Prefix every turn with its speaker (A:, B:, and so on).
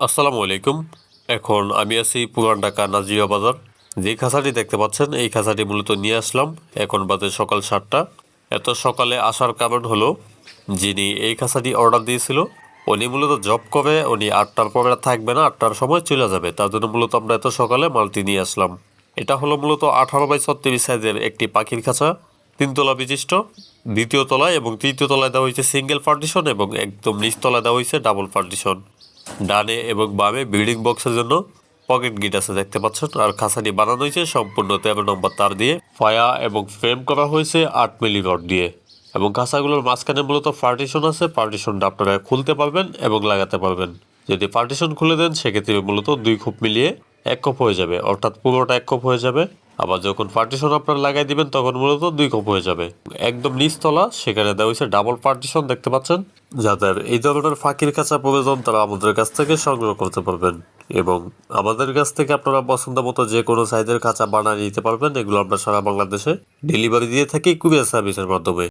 A: আসসালামু আলাইকুম। এখন আমি আছি পুরান ঢাকা নাজিয়া বাজার। যে খাঁচাটি দেখতে পাচ্ছেন, এই খাঁচাটি মূলত নিয়ে আসলাম। এখন বাজে সকাল সাতটা। এত সকালে আসার কারণ হলো, যিনি এই খাঁচাটি অর্ডার দিয়েছিল, উনি মূলত জব করে, উনি আটটার পরে থাকবে না, আটটার সময় চলে যাবে। তার জন্য মূলত আমরা এত সকালে মালটি নিয়ে আসলাম। এটা হলো মূলত আঠারো বাই ছত্রিশ সাইজের একটি পাখির খাঁচা। তিনতলা বিশিষ্ট। দ্বিতীয় তলায় এবং তৃতীয় তলায় দেওয়া হয়েছে সিঙ্গেল পার্টিশন এবং একদম নিচতলায় দেওয়া হয়েছে ডাবল পার্টিশন ডানে এবং বামে বিল্ডিং বক্সের জন্য পকেট গিট আছে, দেখতে পাচ্ছেন? আর খাঁচাটি বানানো হয়েছে, সম্পূর্ণ তেরো নম্বর তার দিয়ে। ফায়া এবং ফ্রেম করা হয়েছে আট মিলি রড দিয়ে। এবং খাসাগুলোর মাঝখানে মূলত পার্টিশন আছে, পার্টিশনটা আপনারা খুলতে পারবেন এবং লাগাতে পারবেন। যদি পার্টিশন খুলে দেন, সেক্ষেত্রে মূলত দুই খোপ মিলিয়ে এক কোপ হয়ে যাবে, অর্থাৎ পুরোটা এক কোপ হয়ে যাবে। আবার যখন পার্টিশন আপনার লাগাই দিবেন, তখন মূলত দুই কপ হয়ে যাবে। একদম নিচতলা সেখানে দেওয়া হয়েছে ডাবল পার্টিশন দেখতে পাচ্ছেন? যাদের এই ধরনের ফাঁকির কাঁচা প্রয়োজন তারা আমাদের কাছ থেকে সংগ্রহ করতে পারবেন। এবং আমাদের কাছ থেকে আপনারা পছন্দ মতো যে কোনো সাইজের কাঁচা বানিয়ে নিতে পারবেন। এগুলো আমরা সারা বাংলাদেশে ডেলিভারি দিয়ে থাকি কুরিয়ার সার্ভিসের মাধ্যমে।